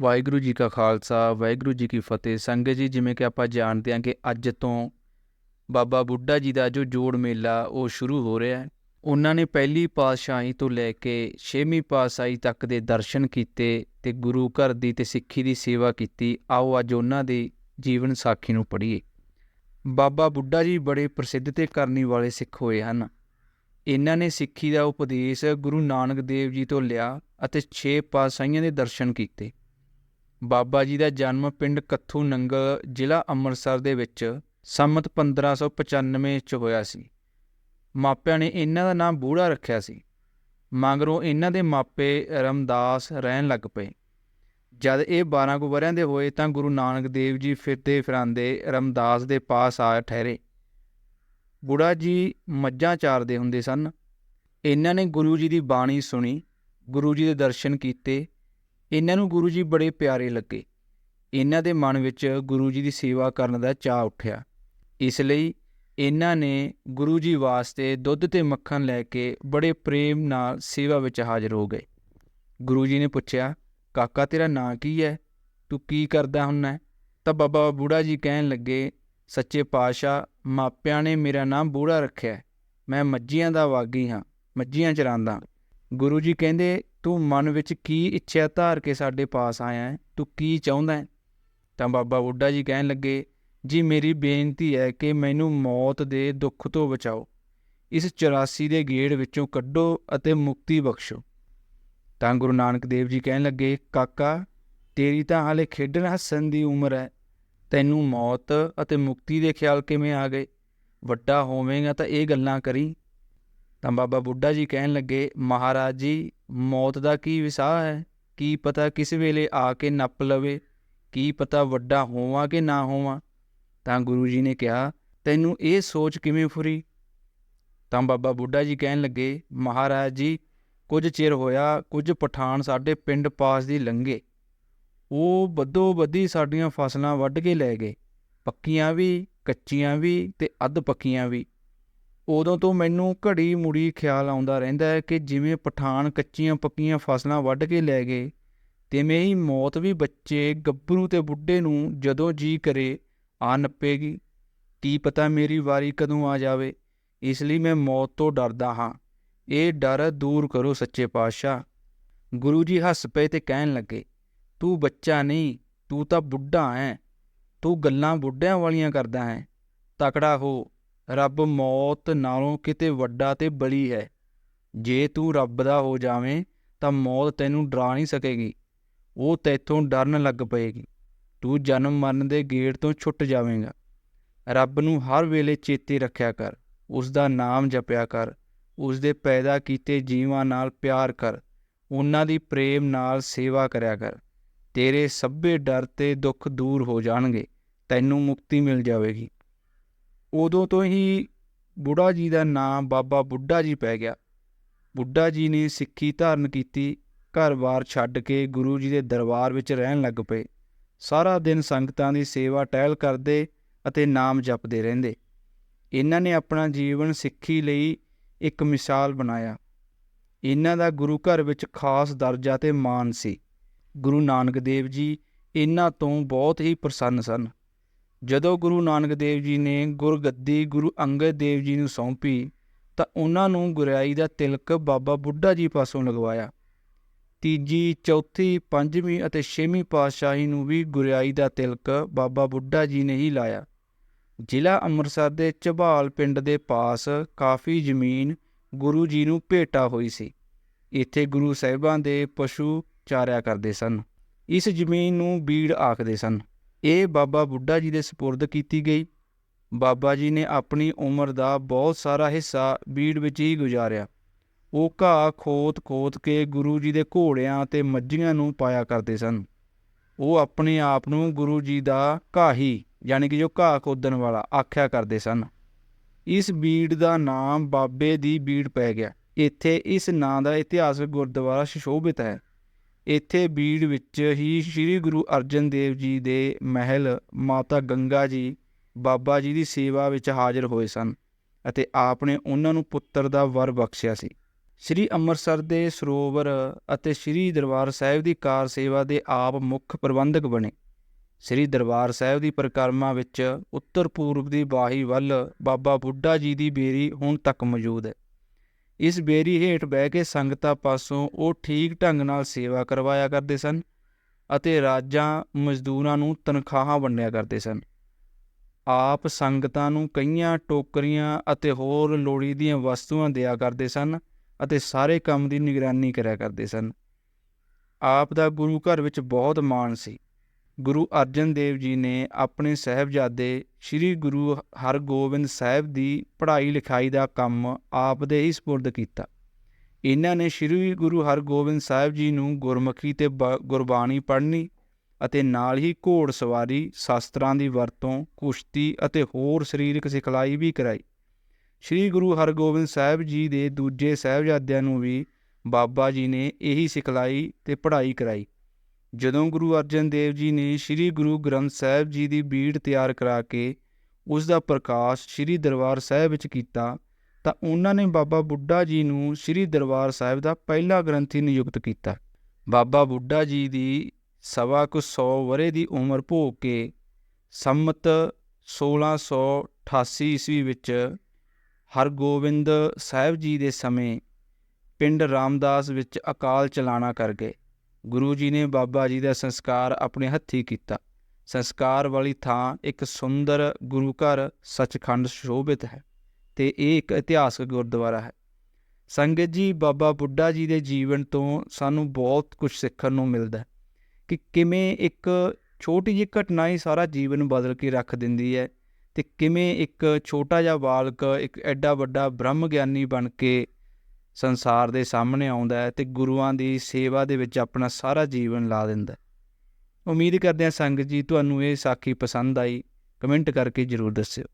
ਵਾਹਿਗੁਰੂ ਜੀ ਕਾ ਖਾਲਸਾ, ਵਾਹਿਗੁਰੂ ਜੀ ਕੀ ਫਤਿਹ। ਸੰਗਤ ਜੀ, ਜਿਵੇਂ ਕਿ ਆਪਾਂ ਜਾਣਦੇ ਹਾਂ ਕਿ ਅੱਜ ਤੋਂ ਬਾਬਾ ਬੁੱਢਾ ਜੀ ਦਾ ਜੋ ਜੋੜ ਮੇਲਾ, ਉਹ ਸ਼ੁਰੂ ਹੋ ਰਿਹਾ ਹੈ। ਉਹਨਾਂ ਨੇ ਪਹਿਲੀ ਪਾਤਸ਼ਾਹੀ ਤੋਂ ਲੈ ਕੇ ਛੇਵੀਂ ਪਾਤਸ਼ਾਹੀ ਤੱਕ ਦੇ ਦਰਸ਼ਨ ਕੀਤੇ ਤੇ ਗੁਰੂ ਘਰ ਦੀ ਤੇ ਸਿੱਖੀ ਦੀ ਸੇਵਾ ਕੀਤੀ। ਆਓ ਅੱਜ ਉਹਨਾਂ ਦੇ ਜੀਵਨ ਸਾਖੀ ਨੂੰ ਪੜ੍ਹੀਏ। ਬਾਬਾ ਬੁੱਢਾ ਜੀ ਬੜੇ ਪ੍ਰਸਿੱਧ ਤੇ ਕਰਨੀ ਵਾਲੇ ਸਿੱਖ ਹੋਏ ਹਨ। ਇਹਨਾਂ ਨੇ ਸਿੱਖੀ ਦਾ ਉਪਦੇਸ਼ ਗੁਰੂ ਨਾਨਕ ਦੇਵ ਜੀ ਤੋਂ ਲਿਆ ਅਤੇ ਛੇ ਪਾਤਸ਼ਾਹੀਆਂ ਦੇ ਦਰਸ਼ਨ ਕੀਤੇ। ਬਾਬਾ ਜੀ ਦਾ ਜਨਮ ਪਿੰਡ ਕੱਥੂ ਨੰਗਲ, ਜ਼ਿਲ੍ਹਾ ਅੰਮ੍ਰਿਤਸਰ ਦੇ ਵਿੱਚ ਸੰਮਤ 1595 ਚ ਹੋਇਆ ਸੀ। ਮਾਪਿਆਂ ਨੇ ਇਹਨਾਂ ਦਾ ਨਾਮ ਬੂੜਾ ਰੱਖਿਆ ਸੀ, ਮਗਰੋਂ ਇਹਨਾਂ ਦੇ ਮਾਪੇ ਰਮਦਾਸ ਰਹਿਣ ਲੱਗ ਪਏ। ਜਦ ਇਹ 12 ਕੁ ਵਰਿਆਂ ਦੇ ਹੋਏ ਤਾਂ ਗੁਰੂ ਨਾਨਕ ਦੇਵ ਜੀ ਫਿਰਦੇ ਫਿਰਾਂਦੇ ਰਮਦਾਸ ਦੇ ਪਾਸ ਆ ਠਹਿਰੇ। ਬੁੜਾ ਜੀ ਮੱਝਾਂ ਚਾਰਦੇ ਹੁੰਦੇ ਸਨ। ਇਹਨਾਂ ਨੇ ਗੁਰੂ ਜੀ ਦੀ ਬਾਣੀ ਸੁਣੀ, ਗੁਰੂ ਜੀ ਦੇ ਦਰਸ਼ਨ ਕੀਤੇ ਇਹਨਾਂ ਨੂੰ ਗੁਰੂ ਜੀ ਬੜੇ ਪਿਆਰੇ ਲੱਗੇ। ਇਹਨਾਂ ਦੇ ਮਨ ਵਿੱਚ ਗੁਰੂ ਜੀ ਦੀ ਸੇਵਾ ਕਰਨ ਦਾ ਚਾਅ ਉੱਠਿਆ। ਇਸ ਲਈ ਇਹਨਾਂ ਨੇ ਗੁਰੂ ਜੀ ਵਾਸਤੇ ਦੁੱਧ ਤੇ ਮੱਖਣ ਲੈ ਕੇ ਬੜੇ ਪ੍ਰੇਮ ਨਾਲ ਸੇਵਾ ਵਿੱਚ ਹਾਜ਼ਰ ਹੋ ਗਏ। ਗੁਰੂ ਜੀ ਨੇ ਪੁੱਛਿਆ, ਕਾਕਾ, ਤੇਰਾ ਨਾਂ ਕੀ ਹੈ? ਤੂੰ ਕੀ ਕਰਦਾ ਹੁੰਨਾ ਤਾਂ ਬਾਬਾ ਬੂੜਾ ਜੀ ਕਹਿਣ ਲੱਗੇ, ਸੱਚੇ ਪਾਤਸ਼ਾਹ, ਮਾਪਿਆਂ ਨੇ ਮੇਰਾ ਨਾਮ ਬੂੜਾ ਰੱਖਿਆ ਮੈਂ ਮੱਝੀਆਂ ਦਾ ਵਾਗੀ ਹਾਂ, ਮੱਝੀਆਂ ਚਰਾਂਦਾ ਗੁਰੂ ਜੀ ਕਹਿੰਦੇ ਤੂੰ ਮਨ ਵਿੱਚ ਕੀ ਇੱਛਾ ਧਾਰ ਕੇ ਸਾਡੇ ਪਾਸ ਆਇਆ ਹੈ? ਤੂੰ ਕੀ ਚਾਹੁੰਦਾ ਹੈ? ਤਾਂ ਬਾਬਾ ਬੁੱਢਾ ਜੀ ਕਹਿਣ ਲੱਗੇ, ਜੀ ਮੇਰੀ ਬੇਨਤੀ ਹੈ ਕਿ ਮੈਨੂੰ ਮੌਤ ਦੇ ਦੁੱਖ ਤੋਂ ਬਚਾਓ। ਇਸ 84 ਦੇ ਗੇੜ ਵਿੱਚੋਂ ਕੱਢੋ ਅਤੇ ਮੁਕਤੀ ਬਖਸ਼ੋ। ਤਾਂ ਗੁਰੂ ਨਾਨਕ ਦੇਵ ਜੀ ਕਹਿਣ ਲੱਗੇ, ਕਾਕਾ, ਤੇਰੀ ਤਾਂ ਹਾਲੇ ਖੇਡਣ ਹੱਸਣ ਦੀ ਉਮਰ ਹੈ। ਤੈਨੂੰ ਮੌਤ ਅਤੇ ਮੁਕਤੀ ਦੇ ਖਿਆਲ ਕਿਵੇਂ ਆ ਗਏ? ਵੱਡਾ ਹੋਵੇਂਗਾ ਤਾਂ ਇਹ ਗੱਲਾਂ ਕਰੀ। ਤਾਂ ਬਾਬਾ ਬੁੱਢਾ ਜੀ ਕਹਿਣ ਲੱਗੇ, ਮਹਾਰਾਜ ਜੀ, ਮੌਤ ਦਾ ਕੀ ਵਿਸਾਹ ਹੈ? ਕੀ ਪਤਾ ਕਿਸ ਵੇਲੇ ਆ ਕੇ ਨੱਪ ਲਵੇ? ਕੀ ਪਤਾ ਵੱਡਾ ਹੋਵਾਂ ਕਿ ਨਾ ਹੋਵਾਂ? ਤਾਂ ਗੁਰੂ ਜੀ ਨੇ ਕਿਹਾ, ਤੈਨੂੰ ਇਹ ਸੋਚ ਕਿਵੇਂ ਫੁਰੀ? ਤਾਂ ਬਾਬਾ ਬੁੱਢਾ ਜੀ ਕਹਿਣ ਲੱਗੇ, ਮਹਾਰਾਜ ਜੀ, ਕੁਝ ਚਿਰ ਹੋਇਆ, ਕੁਝ ਪਠਾਨ ਸਾਡੇ ਪਿੰਡ ਪਾਸ ਦੀ ਲੰਘੇ। ਉਹ ਬੱਦੋ ਬੱਦੀ ਸਾਡੀਆਂ ਫਸਲਾਂ ਵੱਢ ਕੇ ਲੈ ਗਏ। ਪੱਕੀਆਂ ਵੀ, ਕੱਚੀਆਂ ਵੀ ਤੇ ਅੱਧ ਪੱਕੀਆਂ ਵੀ। ਉਦੋਂ ਤੋਂ ਮੈਨੂੰ ਘੜੀ ਮੁੜੀ ਖਿਆਲ ਆਉਂਦਾ ਰਹਿੰਦਾ ਹੈ ਕਿ ਜਿਵੇਂ ਪਠਾਨ ਕੱਚੀਆਂ ਪੱਕੀਆਂ ਫਸਲਾਂ ਵੱਢ ਕੇ ਲੈ ਗਏ, ਤਿਵੇਂ ਹੀ ਮੌਤ ਵੀ ਬੱਚੇ ਗੱਭਰੂ ਤੇ ਬੁੱਢੇ ਨੂੰ ਜਦੋਂ ਜੀ ਕਰੇ, ਆ ਨੱਪੇਗੀ। ਕੀ ਪਤਾ ਮੇਰੀ ਵਾਰੀ ਕਦੋਂ ਆ ਜਾਵੇ, ਇਸ ਲਈ ਮੈਂ ਮੌਤ ਤੋਂ ਡਰਦਾ ਹਾਂ। ਇਹ ਡਰ ਦੂਰ ਕਰੋ ਸੱਚੇ ਪਾਤਸ਼ਾਹ। ਗੁਰੂ ਜੀ ਹੱਸ ਪਏ ਤੇ ਕਹਿਣ ਲੱਗੇ, ਤੂੰ ਬੱਚਾ ਨਹੀਂ, ਤੂੰ ਤਾਂ ਬੁੱਢਾ ਹੈ, ਤੂੰ ਗੱਲਾਂ ਬੁੱਢਿਆਂ ਵਾਲੀਆਂ ਕਰਦਾ ਹੈ। ਤਕੜਾ ਹੋ ਰੱਬ ਮੌਤ ਨਾਲੋਂ ਕਿਤੇ ਵੱਡਾ ਤੇ ਬਲੀ ਹੈ। ਜੇ ਤੂੰ ਰੱਬ ਦਾ ਹੋ ਜਾਵੇਂ, ਤਾਂ ਮੌਤ ਤੈਨੂੰ ਡਰਾ ਨਹੀਂ ਸਕੇਗੀ। ਉਹ ਤੈਥੋਂ ਡਰਨ ਲੱਗ ਪਏਗੀ। ਤੂੰ ਜਨਮ ਮਰਨ ਦੇ ਗੇੜ ਤੋਂ ਛੁੱਟ ਜਾਵੇਂਗਾ। ਰੱਬ ਨੂੰ ਹਰ ਵੇਲੇ ਚੇਤੇ ਰੱਖਿਆ ਕਰ। ਉਸ ਦਾ ਨਾਮ ਜਪਿਆ ਕਰ। ਉਸ ਦੇ ਪੈਦਾ ਕੀਤੇ ਜੀਵਾਂ ਨਾਲ ਪਿਆਰ ਕਰ। ਉਹਨਾਂ ਦੀ ਪ੍ਰੇਮ ਨਾਲ ਸੇਵਾ ਕਰਿਆ ਕਰ। ਤੇਰੇ ਸਭੇ ਡਰ ਤੇ ਦੁੱਖ ਦੂਰ ਹੋ ਜਾਣਗੇ। ਤੈਨੂੰ ਮੁਕਤੀ ਮਿਲ ਜਾਵੇਗੀ। ਉਦੋਂ ਤੋਂ ਹੀ ਬੁੱਢਾ ਜੀ ਦਾ ਨਾਂ ਬਾਬਾ ਬੁੱਢਾ ਜੀ ਪੈ ਗਿਆ। ਬੁੱਢਾ ਜੀ ਨੇ ਸਿੱਖੀ ਧਾਰਨ ਕੀਤੀ ਘਰ-ਬਾਰ ਛੱਡ ਕੇ ਗੁਰੂ ਜੀ ਦੇ ਦਰਬਾਰ ਵਿੱਚ ਰਹਿਣ ਲੱਗ ਪਏ। ਸਾਰਾ ਦਿਨ ਸੰਗਤਾਂ ਦੀ ਸੇਵਾ ਟਹਿਲ ਕਰਦੇ ਅਤੇ ਨਾਮ ਜਪਦੇ ਰਹਿੰਦੇ। ਇਹਨਾਂ ਨੇ ਆਪਣਾ ਜੀਵਨ ਸਿੱਖੀ ਲਈ ਇੱਕ ਮਿਸਾਲ ਬਣਾਇਆ। ਇਹਨਾਂ ਦਾ ਗੁਰੂ ਘਰ ਵਿੱਚ ਖਾਸ ਦਰਜਾ ਤੇ ਮਾਣ ਸੀ। ਗੁਰੂ ਨਾਨਕ ਦੇਵ ਜੀ ਇਹਨਾਂ ਤੋਂ ਬਹੁਤ ਹੀ ਪ੍ਰਸੰਨ ਸਨ। ਜਦੋਂ ਗੁਰੂ ਨਾਨਕ ਦੇਵ ਜੀ ਨੇ ਗੁਰਗੱਦੀ ਗੁਰੂ ਅੰਗਦ ਦੇਵ ਜੀ ਨੂੰ ਸੌਂਪੀ, ਤਾਂ ਉਹਨਾਂ ਨੂੰ ਗੁਰਿਆਈ ਦਾ ਤਿਲਕ ਬਾਬਾ ਬੁੱਢਾ ਜੀ ਪਾਸੋਂ ਲਗਵਾਇਆ। ਤੀਜੀ, ਚੌਥੀ, ਪੰਜਵੀਂ ਅਤੇ ਛੇਵੀਂ ਪਾਤਸ਼ਾਹੀ ਨੂੰ ਵੀ ਗੁਰਿਆਈ ਦਾ ਤਿਲਕ ਬਾਬਾ ਬੁੱਢਾ ਜੀ ਨੇ ਹੀ ਲਾਇਆ। ਜ਼ਿਲ੍ਹਾ ਅੰਮ੍ਰਿਤਸਰ ਦੇ ਝਬਾਲ ਪਿੰਡ ਦੇ ਪਾਸ ਕਾਫੀ ਜ਼ਮੀਨ ਗੁਰੂ ਜੀ ਨੂੰ ਭੇਟਾ ਹੋਈ ਸੀ। ਇੱਥੇ ਗੁਰੂ ਸਾਹਿਬਾਂ ਦੇ ਪਸ਼ੂ ਚਾਰਿਆ ਕਰਦੇ ਸਨ। ਇਸ ਜ਼ਮੀਨ ਨੂੰ ਬੀੜ ਆਖਦੇ ਸਨ। ਇਹ ਬਾਬਾ ਬੁੱਢਾ ਜੀ ਦੇ ਸਪੁਰਦ ਕੀਤੀ ਗਈ। ਬਾਬਾ ਜੀ ਨੇ ਆਪਣੀ ਉਮਰ ਦਾ ਬਹੁਤ ਸਾਰਾ ਹਿੱਸਾ ਬੀੜ ਵਿੱਚ ਹੀ ਗੁਜ਼ਾਰਿਆ। ਉਹ ਘਾਹ ਖੋਤ-ਖੋਤ ਕੇ ਗੁਰੂ ਜੀ ਦੇ ਘੋੜਿਆਂ ਤੇ ਮੱਝੀਆਂ ਨੂੰ ਪਾਇਆ ਕਰਦੇ ਸਨ। ਉਹ ਆਪਣੇ ਆਪ ਨੂੰ ਗੁਰੂ ਜੀ ਦਾ ਘਾਹੀ, ਯਾਨੀ ਕਿ ਜੋ ਘਾਹ ਖੋਦਣ ਵਾਲਾ, ਆਖਿਆ ਕਰਦੇ ਸਨ। ਇਸ ਬੀੜ ਦਾ ਨਾਮ ਬਾਬੇ ਦੀ ਬੀੜ ਪੈ ਗਿਆ। ਇੱਥੇ ਇਸ ਨਾਂ ਦਾ ਇਤਿਹਾਸ ਗੁਰਦੁਆਰਾ ਸ਼ੋਭਿਤ ਹੈ। ਇੱਥੇ ਬੀੜ ਵਿੱਚ ਹੀ ਸ੍ਰੀ ਗੁਰੂ ਅਰਜਨ ਦੇਵ ਜੀ ਦੇ ਮਹਿਲ ਮਾਤਾ ਗੰਗਾ ਜੀ, ਬਾਬਾ ਜੀ ਦੀ ਸੇਵਾ ਵਿੱਚ ਹਾਜ਼ਰ ਹੋਏ ਸਨ ਅਤੇ ਆਪ ਨੇ ਉਹਨਾਂ ਨੂੰ ਪੁੱਤਰ ਦਾ ਵਰ ਬਖਸ਼ਿਆ ਸੀ। ਸ੍ਰੀ ਅੰਮ੍ਰਿਤਸਰ ਦੇ ਸਰੋਵਰ ਅਤੇ ਸ੍ਰੀ ਦਰਬਾਰ ਸਾਹਿਬ ਦੀ ਕਾਰ ਸੇਵਾ ਦੇ ਆਪ ਮੁੱਖ ਪ੍ਰਬੰਧਕ ਬਣੇ। ਸ੍ਰੀ ਦਰਬਾਰ ਸਾਹਿਬ ਦੀ ਪਰਿਕਰਮਾ ਵਿੱਚ ਉੱਤਰ ਪੂਰਬ ਦੀ ਬਾਹੀ ਵੱਲ ਬਾਬਾ ਬੁੱਢਾ ਜੀ ਦੀ ਬੇਰੀ ਹੁਣ ਤੱਕ ਮੌਜੂਦ ਹੈ। ਇਸ ਬੇਰੀ ਹੇਠ ਬਹਿ ਕੇ ਸੰਗਤਾਂ ਪਾਸੋਂ ਉਹ ਠੀਕ ਢੰਗ ਨਾਲ ਸੇਵਾ ਕਰਵਾਇਆ ਕਰਦੇ ਸਨ ਅਤੇ ਰਾਜਾਂ, ਮਜ਼ਦੂਰਾਂ ਨੂੰ ਤਨਖਾਹਾਂ ਵੰਡਿਆ ਕਰਦੇ ਸਨ। ਆਪ ਸੰਗਤਾਂ ਨੂੰ ਕਈਆਂ ਟੋਕਰੀਆਂ ਅਤੇ ਹੋਰ ਲੋੜੀਂਦੀਆਂ ਵਸਤੂਆਂ ਦਿਆ ਕਰਦੇ ਸਨ ਅਤੇ ਸਾਰੇ ਕੰਮ ਦੀ ਨਿਗਰਾਨੀ ਕਰਿਆ ਕਰਦੇ ਸਨ। ਆਪ ਦਾ ਗੁਰੂ ਘਰ ਵਿੱਚ ਬਹੁਤ ਮਾਣ ਸੀ। ਗੁਰੂ ਅਰਜਨ ਦੇਵ ਜੀ ਨੇ ਆਪਣੇ ਸਹਿਬਜ਼ਾਦੇ ਸ੍ਰੀ ਗੁਰੂ ਹਰਗੋਬਿੰਦ ਸਾਹਿਬ ਦੀ ਪੜ੍ਹਾਈ ਲਿਖਾਈ ਦਾ ਕੰਮ ਆਪ ਦੇ ਹੀ ਸਪੁਰਦ ਕੀਤਾ। ਇਹਨਾਂ ਨੇ ਸ੍ਰੀ ਗੁਰੂ ਹਰਗੋਬਿੰਦ ਸਾਹਿਬ ਜੀ ਨੂੰ ਗੁਰਮੁਖੀ ਤੇ ਬ- ਗੁਰਬਾਣੀ ਪੜ੍ਹਨੀ ਅਤੇ ਨਾਲ ਹੀ ਘੋੜ ਸਵਾਰੀ, ਸ਼ਾਸਤਰਾਂ ਦੀ ਵਰਤੋਂ, ਕੁਸ਼ਤੀ ਅਤੇ ਹੋਰ ਸਰੀਰਕ ਸਿਖਲਾਈ ਵੀ ਕਰਾਈ। ਸ੍ਰੀ ਗੁਰੂ ਹਰਗੋਬਿੰਦ ਸਾਹਿਬ ਜੀ ਦੇ ਦੂਜੇ ਸਾਹਿਬਜ਼ਾਦਿਆਂ ਨੂੰ ਵੀ ਬਾਬਾ ਜੀ ਨੇ ਇਹੀ ਸਿਖਲਾਈ ਤੇ ਪੜ੍ਹਾਈ ਕਰਾਈ। ਜਦੋਂ ਗੁਰੂ ਅਰਜਨ ਦੇਵ ਜੀ ਨੇ ਸ੍ਰੀ ਗੁਰੂ ਗ੍ਰੰਥ ਸਾਹਿਬ ਜੀ ਦੀ ਬੀੜ ਤਿਆਰ ਕਰਾ ਕੇ ਉਸ ਦਾ ਪ੍ਰਕਾਸ਼ ਸ੍ਰੀ ਦਰਬਾਰ ਸਾਹਿਬ ਵਿੱਚ ਕੀਤਾ, ਤਾਂ ਉਹਨਾਂ ਨੇ ਬਾਬਾ ਬੁੱਢਾ ਜੀ ਨੂੰ ਸ੍ਰੀ ਦਰਬਾਰ ਸਾਹਿਬ ਦਾ ਪਹਿਲਾ ਗ੍ਰੰਥੀ ਨਿਯੁਕਤ ਕੀਤਾ। ਬਾਬਾ ਬੁੱਢਾ ਜੀ ਦੀ ਸਵਾ ਕੁ ਸੌ ਵਰੇ ਦੀ ਉਮਰ ਭੋਗ ਕੇ ਸੰਮਤ 1688 ਈਸਵੀ ਵਿੱਚ ਹਰਗੋਬਿੰਦ ਸਾਹਿਬ ਜੀ ਦੇ ਸਮੇਂ ਪਿੰਡ ਰਾਮਦਾਸ ਵਿੱਚ ਅਕਾਲ ਚਲਾਣਾ ਕਰ ਗਏ। ਗੁਰੂ ਜੀ ਨੇ ਬਾਬਾ ਜੀ ਦਾ ਸੰਸਕਾਰ ਆਪਣੇ ਹੱਥੀਂ ਕੀਤਾ। ਸੰਸਕਾਰ ਵਾਲੀ ਥਾਂ ਇੱਕ ਸੁੰਦਰ ਗੁਰੂ ਘਰ ਸੱਚਖੰਡ ਸ਼ੋਭਿਤ ਹੈ ਤੇ ਇਹ ਇੱਕ ਇਤਿਹਾਸਕ ਗੁਰਦੁਆਰਾ ਹੈ। ਸੰਗਤ ਜੀ, ਬਾਬਾ ਬੁੱਢਾ ਜੀ ਦੇ ਜੀਵਨ ਤੋਂ ਸਾਨੂੰ ਬਹੁਤ ਕੁਝ ਸਿੱਖਣ ਨੂੰ ਮਿਲਦਾ ਹੈ ਕਿ ਕਿਵੇਂ ਇੱਕ ਛੋਟੀ ਜਿਹੀ ਘਟਨਾ ਹੀ ਸਾਰਾ ਜੀਵਨ ਬਦਲ ਕੇ ਰੱਖ ਦਿੰਦੀ ਹੈ ਤੇ ਕਿਵੇਂ ਇੱਕ ਛੋਟਾ ਜਿਹਾ ਬਾਲਕ, ਇੱਕ ਐਡਾ ਵੱਡਾ ਬ੍ਰਹਮ ਗਿਆਨੀ ਬਣ ਕੇ ਸੰਸਾਰ ਦੇ ਸਾਹਮਣੇ ਆਉਂਦਾ ਹੈ ਤੇ ਗੁਰੂਆਂ ਦੀ ਸੇਵਾ ਦੇ ਵਿੱਚ ਆਪਣਾ ਸਾਰਾ ਜੀਵਨ ਲਾ ਦਿੰਦਾ ਹੈ। ਉਮੀਦ ਕਰਦੇ ਹਾਂ ਸੰਗਤ ਜੀ, ਤੁਹਾਨੂੰ ਇਹ ਸਾਖੀ ਪਸੰਦ ਆਈ ਕਮੈਂਟ ਕਰਕੇ ਜਰੂਰ ਦੱਸਿਓ